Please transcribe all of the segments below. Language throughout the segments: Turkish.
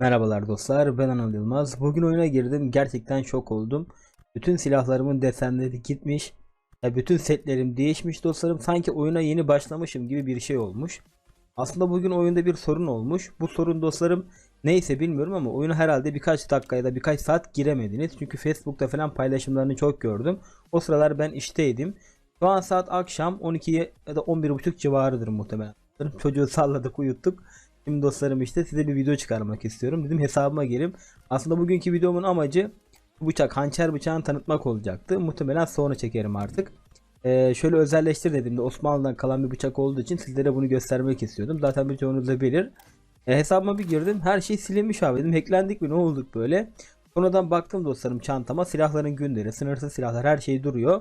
Merhabalar dostlar ben Anıl Yılmaz. Bugün oyuna girdim gerçekten şok oldum. Bütün silahlarımın desenleri gitmiş. Ya bütün setlerim değişmiş dostlarım. Sanki oyuna yeni başlamışım gibi bir şey olmuş. Aslında bugün oyunda bir sorun olmuş. Bu sorun dostlarım neyse bilmiyorum ama oyuna herhalde birkaç dakika ya da birkaç saat giremediniz. Çünkü Facebook'ta falan paylaşımlarını çok gördüm. O sıralar ben işteydim. Şu an saat akşam 12 ya da 11.30 civarıdır muhtemelen. Çocuğu salladık uyuttuk. Şimdi dostlarım işte size bir video çıkarmak istiyorum. Dedim hesabıma girip aslında bugünkü videomun amacı bıçak hançer bıçağını tanıtmak olacaktı. Muhtemelen sonra çekerim artık. Ee, şöyle özelleştir dediğimde Osmanlı'dan kalan bir bıçak olduğu için sizlere bunu göstermek istiyordum. Zaten birçoğunuz da bilir. E, hesabıma bir girdim. Her şey silinmiş abi dedim. Hacklendik mi ne olduk böyle. Sonradan baktım dostlarım çantama. Silahların günleri, sınırsız silahlar her şey duruyor.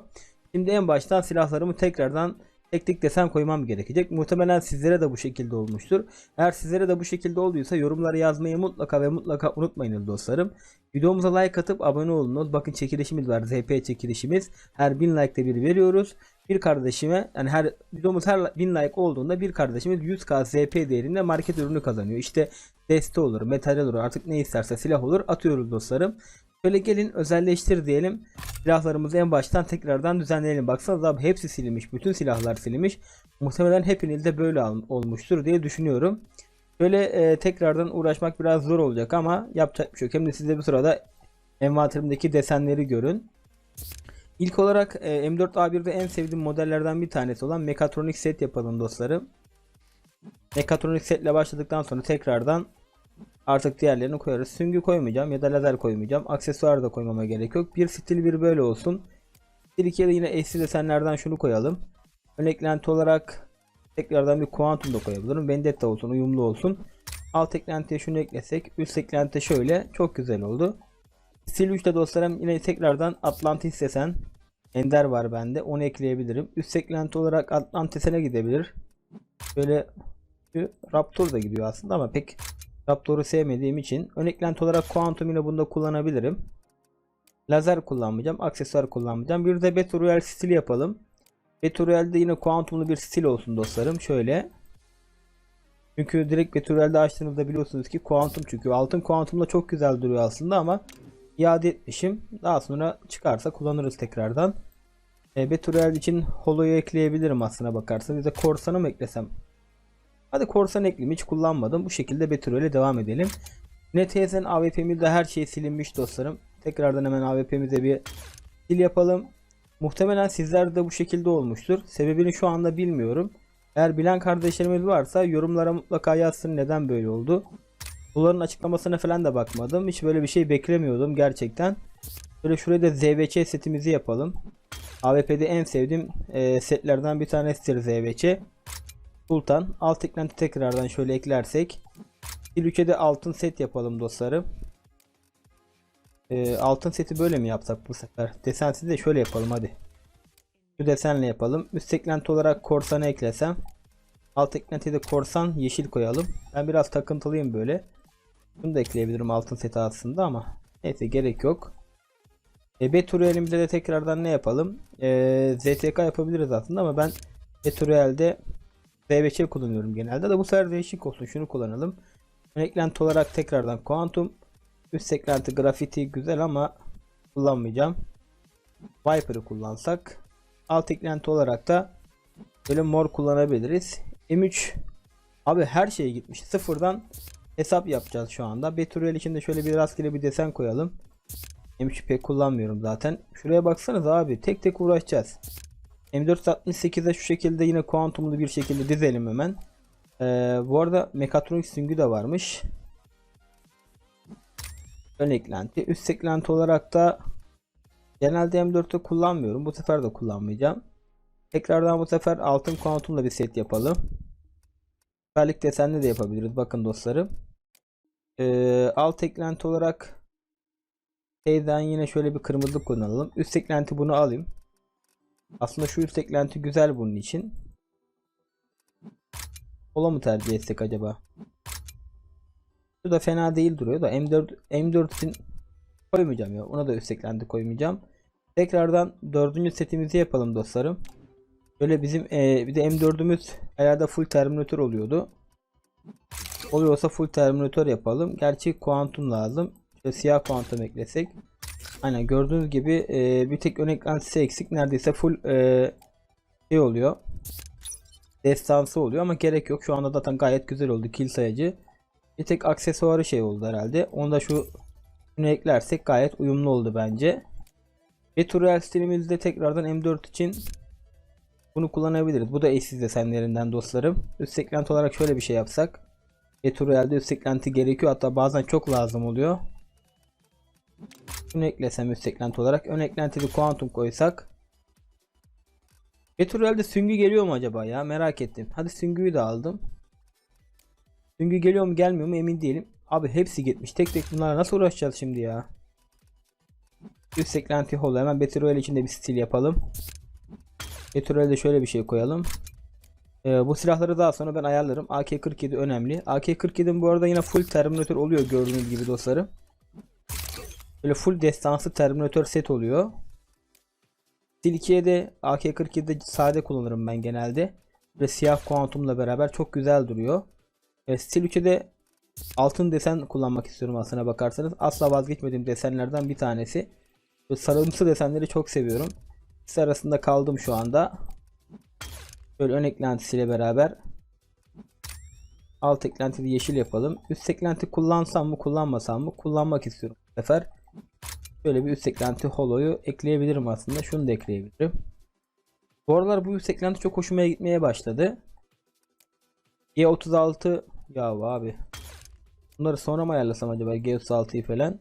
Şimdi en baştan silahlarımı tekrardan tek tek desen koymam gerekecek. Muhtemelen sizlere de bu şekilde olmuştur. Eğer sizlere de bu şekilde olduysa yorumlara yazmayı mutlaka ve mutlaka unutmayın dostlarım. Videomuza like atıp abone olunuz. Bakın çekilişimiz var. ZP çekilişimiz. Her 1000 like'da bir veriyoruz. Bir kardeşime yani her videomuz her 1000 like olduğunda bir kardeşimiz 100k ZP değerinde market ürünü kazanıyor. İşte deste olur, materyal olur artık ne isterse silah olur atıyoruz dostlarım. Şöyle gelin özelleştir diyelim. Silahlarımızı en baştan tekrardan düzenleyelim. Baksanız abi hepsi silinmiş. Bütün silahlar silinmiş. Muhtemelen hepinizde böyle olmuştur diye düşünüyorum. Böyle e, tekrardan uğraşmak biraz zor olacak ama yapacak bir şey yok. Hem de siz de bu sırada envanterimdeki desenleri görün. İlk olarak e, M4A1'de en sevdiğim modellerden bir tanesi olan Mekatronik set yapalım dostlarım. Mekatronik setle başladıktan sonra tekrardan artık diğerlerini koyarız. Süngü koymayacağım ya da lazer koymayacağım. Aksesuar da koymama gerek yok. Bir stil bir böyle olsun. Bir iki de yine eski desenlerden şunu koyalım. Ön eklenti olarak tekrardan bir kuantum da koyabilirim. Vendetta olsun, uyumlu olsun. Alt eklentiye şunu eklesek, üst eklenti şöyle çok güzel oldu. Stil 3'te dostlarım yine tekrardan Atlantis desen Ender var bende. Onu ekleyebilirim. Üst eklenti olarak Atlantis'e gidebilir. Böyle Raptor da gidiyor aslında ama pek Raptor'u sevmediğim için ön eklenti olarak Quantum ile bunda kullanabilirim. Lazer kullanmayacağım. Aksesuar kullanmayacağım. Bir de Battle Royale stili yapalım. Battle Royale'de yine Quantum'lu bir stil olsun dostlarım. Şöyle. Çünkü direkt Battle Royale'de açtığınızda biliyorsunuz ki Quantum çıkıyor. Altın Quantum'da çok güzel duruyor aslında ama iade etmişim. Daha sonra çıkarsa kullanırız tekrardan. E, Battle Royale için Holo'yu ekleyebilirim aslına bakarsanız. Bir de Korsan'ı mı eklesem? Hadi korsan ekleyeyim hiç kullanmadım. Bu şekilde Betro devam edelim. NTS'nin AWP'mizde her şey silinmiş dostlarım. Tekrardan hemen AWP'mize bir sil yapalım. Muhtemelen sizler de bu şekilde olmuştur. Sebebini şu anda bilmiyorum. Eğer bilen kardeşlerimiz varsa yorumlara mutlaka yazsın neden böyle oldu. Bunların açıklamasına falan da bakmadım. Hiç böyle bir şey beklemiyordum gerçekten. Böyle şuraya da ZVC setimizi yapalım. AWP'de en sevdiğim e, setlerden bir tanesidir ZVC. Sultan. Alt eklenti tekrardan şöyle eklersek. Bir ülkede altın set yapalım dostlarım. Ee, altın seti böyle mi yapsak bu sefer? Desensiz de şöyle yapalım hadi. Şu desenle yapalım. Üst eklenti olarak korsanı eklesem. Alt eklentiye de korsan yeşil koyalım. Ben biraz takıntılıyım böyle. Bunu da ekleyebilirim altın seti aslında ama. Neyse gerek yok. E, Betureel'imizde de tekrardan ne yapalım? E, ZTK yapabiliriz aslında ama ben Betureel'de V5'e kullanıyorum genelde de bu sefer değişik olsun şunu kullanalım. Ön eklenti olarak tekrardan kuantum. Üst eklenti grafiti güzel ama kullanmayacağım. Viper'ı kullansak. Alt eklenti olarak da böyle mor kullanabiliriz. M3 abi her şeye gitmiş. Sıfırdan hesap yapacağız şu anda. Betrayal için de şöyle bir rastgele bir desen koyalım. M3 pek kullanmıyorum zaten. Şuraya baksanız abi tek tek uğraşacağız. M468'de şu şekilde yine kuantumlu bir şekilde dizelim hemen. Ee, bu arada mekatronik süngü de varmış. Ön eklenti. Üst eklenti olarak da genelde M4'te kullanmıyorum. Bu sefer de kullanmayacağım. Tekrardan bu sefer altın kuantumla bir set yapalım. Süperlik desenli de yapabiliriz. Bakın dostlarım. Ee, alt eklenti olarak şeyden yine şöyle bir kırmızı kullanalım. Üst eklenti bunu alayım. Aslında şu üst eklenti güzel bunun için. Ola mı tercih etsek acaba? Bu da fena değil duruyor da M4 M4 için koymayacağım ya. Ona da üst eklenti koymayacağım. Tekrardan dördüncü setimizi yapalım dostlarım. Böyle bizim e, bir de M4'ümüz herhalde full terminatör oluyordu. Oluyorsa full terminator yapalım. Gerçi kuantum lazım. İşte siyah kuantum eklesek. Aynen gördüğünüz gibi e, bir tek ön eklentisi eksik. Neredeyse full e, şey oluyor. Destansı oluyor ama gerek yok. Şu anda zaten gayet güzel oldu kill sayıcı. Bir tek aksesuarı şey oldu herhalde. Onu da şu şunu eklersek gayet uyumlu oldu bence. Etureal stilimizde tekrardan M4 için bunu kullanabiliriz. Bu da eşsiz desenlerinden dostlarım. Üst olarak şöyle bir şey yapsak. Etureal'de üst gerekiyor. Hatta bazen çok lazım oluyor. Bunu eklesem üst eklenti olarak. Ön eklentili kuantum koysak. Etureal'de süngü geliyor mu acaba ya? Merak ettim. Hadi süngüyü de aldım. Süngü geliyor mu gelmiyor mu emin değilim. Abi hepsi gitmiş. Tek tek bunlarla nasıl uğraşacağız şimdi ya? Üst eklenti holo. Hemen Betureal için bir stil yapalım. Betural'de şöyle bir şey koyalım. Ee, bu silahları daha sonra ben ayarlarım. AK-47 önemli. AK-47'nin bu arada yine full Terminator oluyor gördüğünüz gibi dostlarım. Böyle full destansı Terminator set oluyor. Stil 2'ye de AK-47'de sade kullanırım ben genelde. Ve siyah kuantumla beraber çok güzel duruyor. E, Stil 3'e de altın desen kullanmak istiyorum aslına bakarsanız. Asla vazgeçmediğim desenlerden bir tanesi. Böyle sarımsı desenleri çok seviyorum. İkisi arasında kaldım şu anda. Böyle ön eklentisiyle beraber alt eklentili yeşil yapalım. Üst eklenti kullansam mı kullanmasam mı kullanmak istiyorum bu sefer. Böyle bir üst eklenti holoyu ekleyebilirim aslında. Şunu da ekleyebilirim. Bu aralar bu üst eklenti çok hoşuma gitmeye başladı. G36 ya abi. Bunları sonra mı ayarlasam acaba G36'yı falan?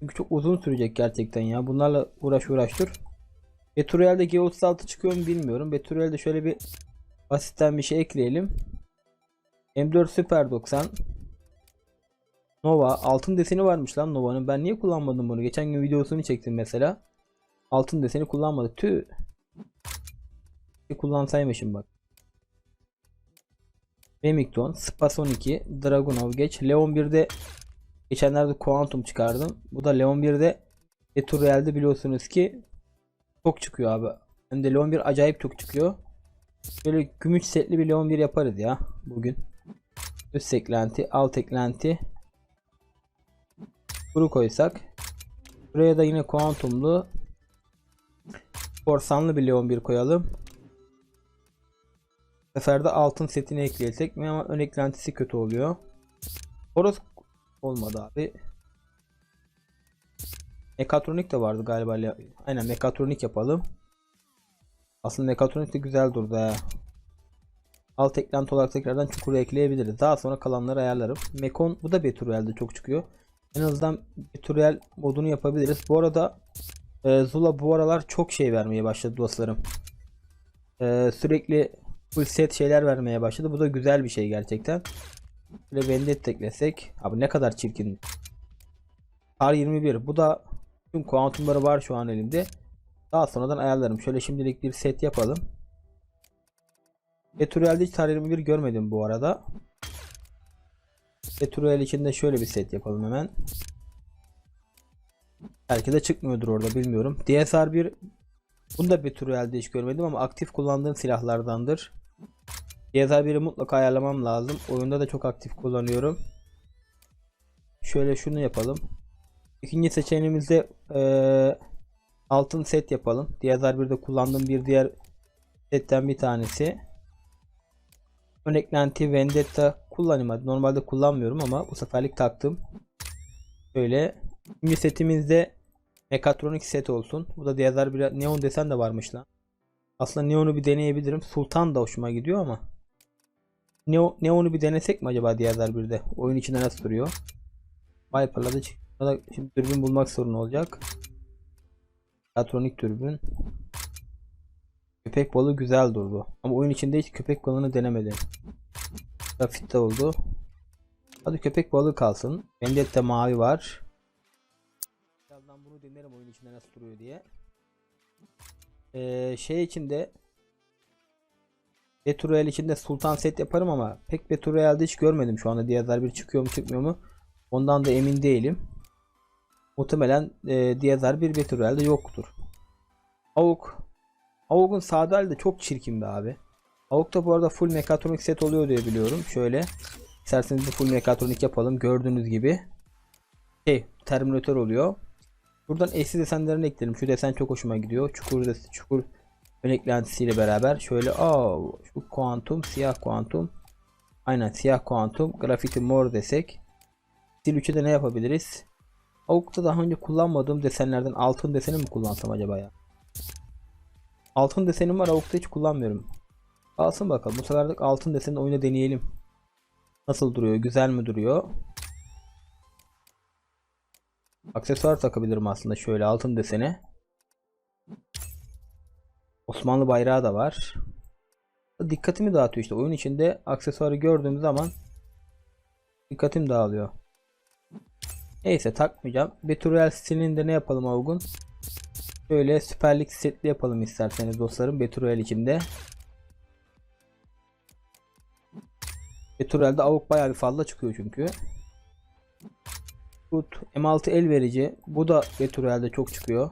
Çünkü çok uzun sürecek gerçekten ya. Bunlarla uğraş uğraş dur. Beturel'de G36 çıkıyor mu bilmiyorum. Beturel'de şöyle bir basitten bir şey ekleyelim. M4 Super 90 Nova altın deseni varmış lan Nova'nın. Ben niye kullanmadım bunu? Geçen gün videosunu çektim mesela. Altın deseni kullanmadık. Tüh. Kullansaymışım bak. Remington, Spas 12, Dragunov geç. Leon 1'de geçenlerde Quantum çıkardım. Bu da Leon 1'de Eturel'de biliyorsunuz ki çok çıkıyor abi. Hem de Leon 1 acayip çok çıkıyor. Böyle gümüş setli bir Leon 1 yaparız ya bugün. Üst eklenti, alt eklenti. Kuru koysak. Buraya da yine kuantumlu korsanlı bir Leon 1 koyalım. Bu sefer de altın setini ekleyecek mi ama ön eklentisi kötü oluyor. Orası olmadı abi. Mekatronik de vardı galiba. Aynen mekatronik yapalım. Aslında mekatronik de güzel durdu ha. Alt eklenti olarak tekrardan çukuru ekleyebiliriz. Daha sonra kalanları ayarlarım. Mekon bu da Beturel'de çok çıkıyor. En azından Beturel modunu yapabiliriz. Bu arada e, Zula bu aralar çok şey vermeye başladı dostlarım. E, sürekli full set şeyler vermeye başladı. Bu da güzel bir şey gerçekten. Böyle Vendetta eklesek. Abi ne kadar çirkin. R21 bu da tüm kuantumları var şu an elimde. Daha sonradan ayarlarım. Şöyle şimdilik bir set yapalım. Eturel'de hiç tar 21 görmedim bu arada. Eturel için de şöyle bir set yapalım hemen. Belki de çıkmıyordur orada bilmiyorum. DSR 1 bunu da Eturel'de hiç görmedim ama aktif kullandığım silahlardandır. DSR 1'i mutlaka ayarlamam lazım. Oyunda da çok aktif kullanıyorum. Şöyle şunu yapalım. İkinci seçeneğimizde ee, altın set yapalım. DSR 1'de kullandığım bir diğer setten bir tanesi. Ön Vendetta kullanayım hadi. Normalde kullanmıyorum ama bu seferlik taktım. Böyle. İkinci setimizde Mekatronik set olsun. Bu da DSR 1 neon desen de varmış lan. Aslında neon'u bir deneyebilirim. Sultan da hoşuma gidiyor ama. Neo, neon'u bir denesek mi acaba DSR 1'de? Oyun içinde nasıl duruyor? Viper'la da şimdi dürbün bulmak sorun olacak. Atronik dürbün. Köpek balığı güzel durdu. Ama oyun içinde hiç köpek balığını denemedim. Grafit de oldu. Hadi köpek balığı kalsın. Bende de mavi var. Birazdan bunu denerim oyun içinde nasıl duruyor diye. Ee, şey içinde Beturel içinde Sultan set yaparım ama pek Beturel'de hiç görmedim şu anda. Diğer bir çıkıyor mu çıkmıyor mu? Ondan da emin değilim. Muhtemelen e, Diyazar bir Beturel'de yoktur. Avuk. Avuk'un sağda de çok çirkin be abi. Avuk da bu arada full mekatronik set oluyor diye biliyorum. Şöyle. İsterseniz full mekatronik yapalım. Gördüğünüz gibi. Şey, Terminator oluyor. Buradan eski desenlerini ekleyelim. Şu desen çok hoşuma gidiyor. Çukur desen, çukur ön eklentisiyle beraber şöyle aa şu kuantum, siyah kuantum. Aynen siyah kuantum, grafiti mor desek. Stil 3'e de ne yapabiliriz? Avuk'ta daha önce kullanmadığım desenlerden altın deseni mi kullansam acaba ya? Altın desenim var Avuk'ta hiç kullanmıyorum. Alsın bakalım. Bu sefer de altın deseni oyuna deneyelim. Nasıl duruyor? Güzel mi duruyor? Aksesuar takabilirim aslında şöyle altın desene. Osmanlı bayrağı da var. Dikkatimi dağıtıyor işte. Oyun içinde aksesuarı gördüğüm zaman dikkatim dağılıyor. Neyse takmayacağım. Beturel stilinde ne yapalım Avgun? Şöyle süperlik setli yapalım isterseniz dostlarım. Beturel içinde. Beturel'de avuk bayağı bir fazla çıkıyor çünkü. Tut M6 el verici. Bu da Beturel'de çok çıkıyor.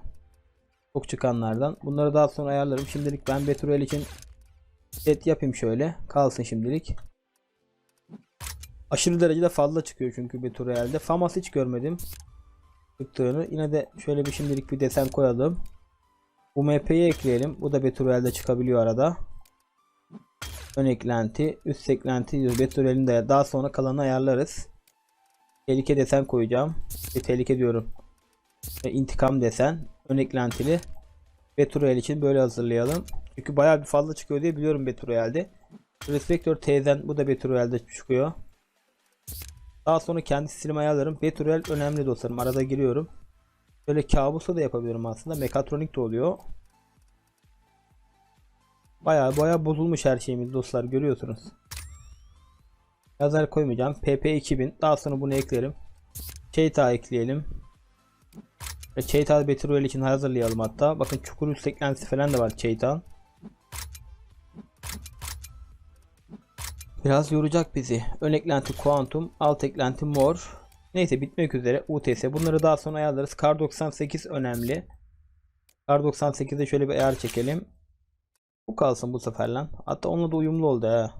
Çok çıkanlardan. Bunları daha sonra ayarlarım. Şimdilik ben Beturel için set yapayım şöyle. Kalsın şimdilik. Aşırı derecede fazla çıkıyor çünkü Beturel'de. Famas hiç görmedim. Çıktığını. Yine de şöyle bir şimdilik bir desen koyalım. Bu MP'yi ekleyelim. Bu da Beturel'de çıkabiliyor arada. Ön eklenti, üst eklenti diyor. Beturel'in de daha sonra kalanı ayarlarız. Tehlike desen koyacağım. E, tehlike diyorum. Ve intikam desen. Ön eklentili. Beturel için böyle hazırlayalım. Çünkü bayağı bir fazla çıkıyor diye biliyorum Beturel'de. Respector teyzen bu da Beturel'de çıkıyor. Daha sonra kendi stilimi ayarlarım. Beturel önemli dostlarım. Arada giriyorum. Böyle kabusa da yapabilirim aslında. Mekatronik de oluyor. Baya baya bozulmuş her şeyimiz dostlar görüyorsunuz. Yazar koymayacağım. PP 2000. Daha sonra bunu eklerim. Cheetah ekleyelim. Ve Cheetah Betrol için hazırlayalım hatta. Bakın çukur üst falan da var Cheetah'ın. Biraz yoracak bizi. Ön eklenti kuantum, alt eklenti mor. Neyse bitmek üzere UTS. Bunları daha sonra ayarlarız. Kar 98 önemli. Kar 98'de şöyle bir ayar çekelim. Bu kalsın bu sefer lan. Hatta onunla da uyumlu oldu ha.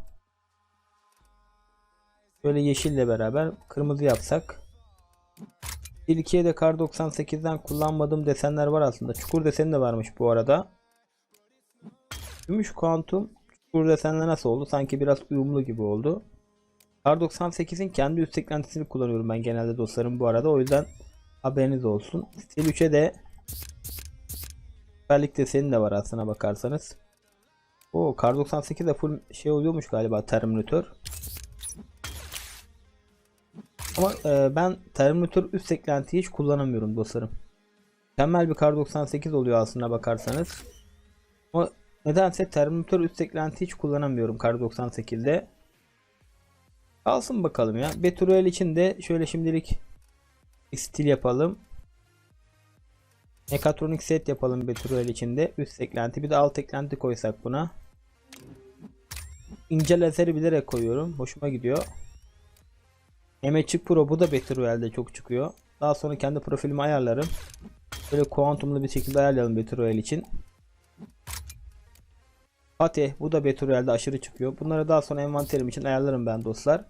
Böyle yeşille beraber kırmızı yapsak. İlkiye de kar 98'den kullanmadığım desenler var aslında. Çukur deseni de varmış bu arada. Gümüş kuantum çukur desenle nasıl oldu? Sanki biraz uyumlu gibi oldu. Kar 98'in kendi üst eklentisini kullanıyorum ben genelde dostlarım bu arada. O yüzden haberiniz olsun. Stil 3'e de süperlik deseni de var aslına bakarsanız. O Kar 98'de full şey oluyormuş galiba Terminator. Ama e, ben Terminator üst eklentiyi hiç kullanamıyorum dostlarım. Mükemmel bir Kar 98 oluyor aslına bakarsanız. Ama nedense Terminator üst eklenti hiç kullanamıyorum Kar 98'de. Kalsın bakalım ya. Beturuel için de şöyle şimdilik stil yapalım. Mekatronik set yapalım Beturuel içinde. Üst eklenti bir de alt eklenti koysak buna. İnce lazeri bilerek koyuyorum. Hoşuma gidiyor. Emechik Pro bu da Beturuel'de çok çıkıyor. Daha sonra kendi profilimi ayarlarım. Böyle kuantumlu bir şekilde ayarlayalım Beturuel için. Fatih bu da Beturuel'de aşırı çıkıyor. Bunları daha sonra envanterim için ayarlarım ben dostlar.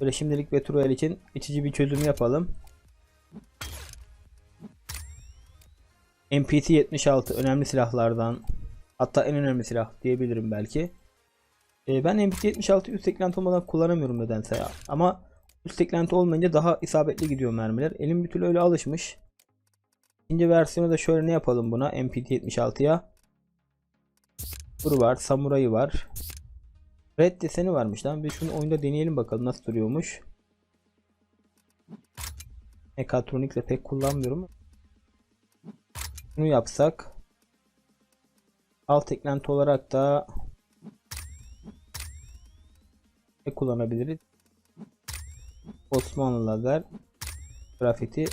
Böyle şimdilik Beturuel için içici bir çözüm yapalım. MPT 76 önemli silahlardan hatta en önemli silah diyebilirim belki. Ee, ben MPT 76 üst eklenti olmadan kullanamıyorum nedense ya. Ama üst eklenti olmayınca daha isabetli gidiyor mermiler. Elim bir türlü öyle alışmış. İkinci versiyonu da şöyle ne yapalım buna MPT 76'ya. Buru var, samurayı var. Red deseni varmış lan. Bir şunu oyunda deneyelim bakalım nasıl duruyormuş. Mekatronikle pek kullanmıyorum. Bunu yapsak. Alt eklenti olarak da ne kullanabiliriz? Osmanlı lazer grafiti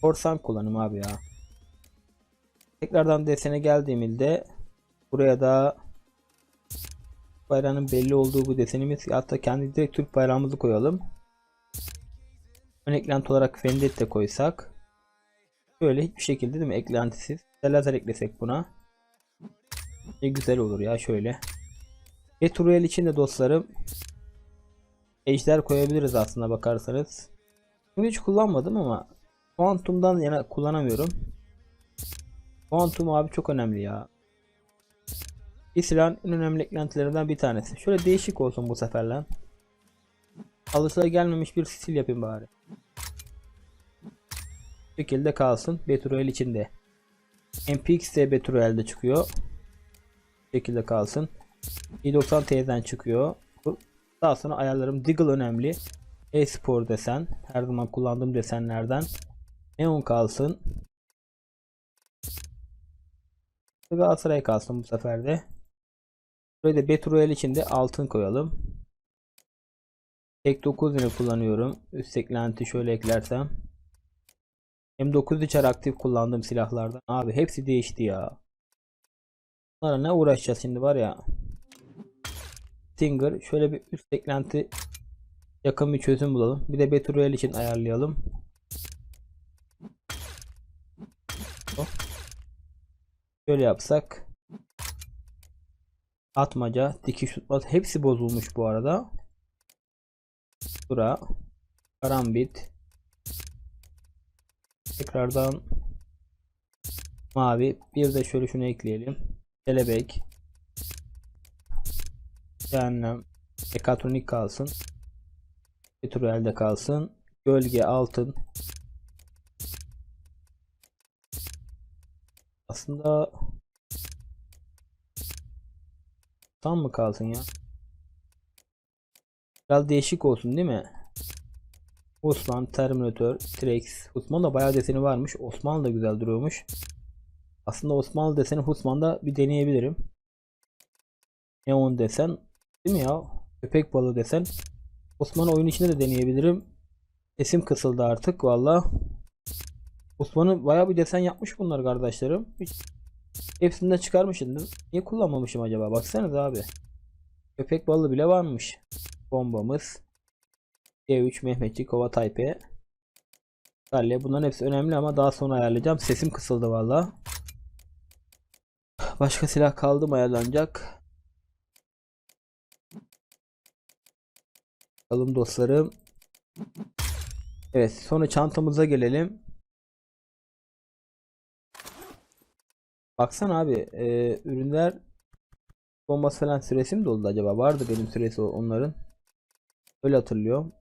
korsan kullanım abi ya. Tekrardan desene geldiğimizde buraya da bayrağının belli olduğu bu desenimiz hatta kendi direkt Türk bayrağımızı koyalım. Ön eklenti olarak Vendetta koysak böyle hiçbir şekilde değil mi eklentisiz lazer eklesek buna ne güzel olur ya şöyle Etruriel için de dostlarım ejder koyabiliriz aslında bakarsanız. Bunu hiç kullanmadım ama Quantum'dan yana kullanamıyorum. Quantum abi çok önemli ya. Silahın en önemli eklentilerinden bir tanesi. Şöyle değişik olsun bu sefer lan. gelmemiş bir stil yapayım bari. Bu şekilde kalsın. Betrayal içinde. MPX de Betrayal'de çıkıyor. Şekilde kalsın. i90T'den çıkıyor. Bu- Daha sonra ayarlarım Diggle önemli. E-spor desen. Her zaman kullandığım desenlerden. Neon kalsın. Galatasaray kalsın bu sefer de. De Battle Royale için de altın koyalım. Tek 9 yine kullanıyorum. Üst eklenti şöyle eklersem. M9 içer aktif kullandığım silahlardan. Abi hepsi değişti ya. Bunlara ne uğraşacağız şimdi var ya. Stinger şöyle bir üst eklenti yakın bir çözüm bulalım. Bir de Battle Royale için ayarlayalım. Şöyle yapsak. Atmaca, dikiş tutmaz hepsi bozulmuş bu arada. Tura, karambit. Tekrardan mavi. Bir de şöyle şunu ekleyelim. Kelebek. Cehennem. Mekatronik kalsın. Petrolde kalsın. Gölge altın. Aslında tam mı kalsın ya? Biraz değişik olsun değil mi? Osman, Terminator, T-Rex. Osman'da bayağı deseni varmış. Osmanlı da güzel duruyormuş. Aslında Osmanlı deseni Osman'da bir deneyebilirim. Neon desen. Değil mi ya? Köpek balığı desen. Osman'ı oyun içinde de deneyebilirim. Sesim kısıldı artık valla. Osman'ı bayağı bir desen yapmış bunlar kardeşlerim. Hiç hepsinden çıkarmışım. Niye kullanmamışım acaba? Baksanıza abi. Köpek balığı bile varmış. Bombamız. D3 Mehmetçik Kova. Galle. Bunların hepsi önemli ama daha sonra ayarlayacağım. Sesim kısıldı valla. Başka silah kaldı mı ayarlanacak? Bakalım dostlarım. Evet sonra çantamıza gelelim. Baksana abi e, ürünler bombası falan süresi mi doldu acaba? Vardı benim süresi onların. Öyle hatırlıyorum.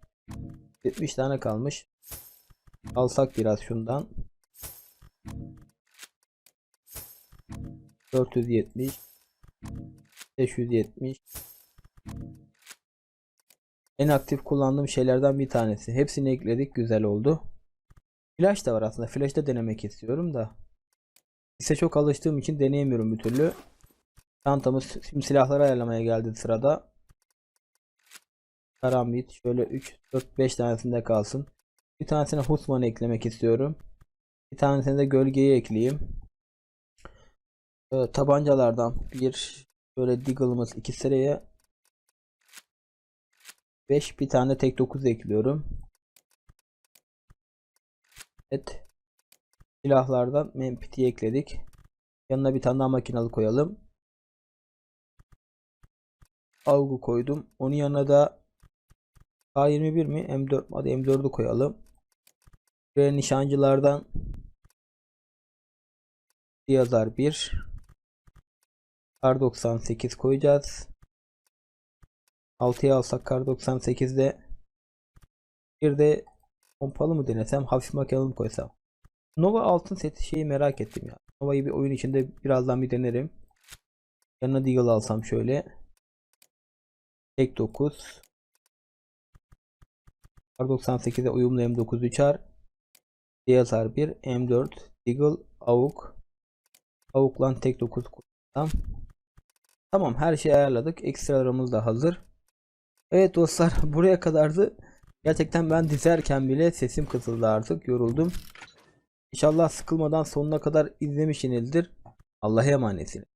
70 tane kalmış. Alsak biraz şundan. 470 570 En aktif kullandığım şeylerden bir tanesi. Hepsini ekledik. Güzel oldu. Flash da var aslında. Flash da denemek istiyorum da. İse çok alıştığım için deneyemiyorum bir türlü. Çantamız şimdi silahları ayarlamaya geldi sırada. Karambit şöyle 3 4 5 tanesinde kalsın. Bir tanesine Husman'ı eklemek istiyorum. Bir tanesine de gölgeyi ekleyeyim. Ee, tabancalardan bir şöyle Deagle'ımız iki sıraya 5 bir tane tek 9 ekliyorum. Evet. Silahlardan MPT'yi ekledik. Yanına bir tane daha makinalı koyalım. Avgu koydum. Onun yanına da K21 mi? M4 hadi M4'ü koyalım. Buraya nişancılardan yazar 1 Kar 98 koyacağız. 6'ya alsak Kar 98'de bir de pompalı mı denesem hafif makinalı mı koysam. Nova altın seti şeyi merak ettim ya. Nova'yı bir oyun içinde birazdan bir denerim. Yanına Deagle alsam şöyle. Tek 9. R98'e uyumlu M9 uçar. DSR 1 M4 Deagle AUK AUK'lan tek 9 kullanacağım. Tamam her şeyi ayarladık. Ekstralarımız da hazır. Evet dostlar buraya kadardı. Gerçekten ben dizerken bile sesim kısıldı artık. Yoruldum. İnşallah sıkılmadan sonuna kadar izlemişsinizdir. Allah'a emanetsiniz.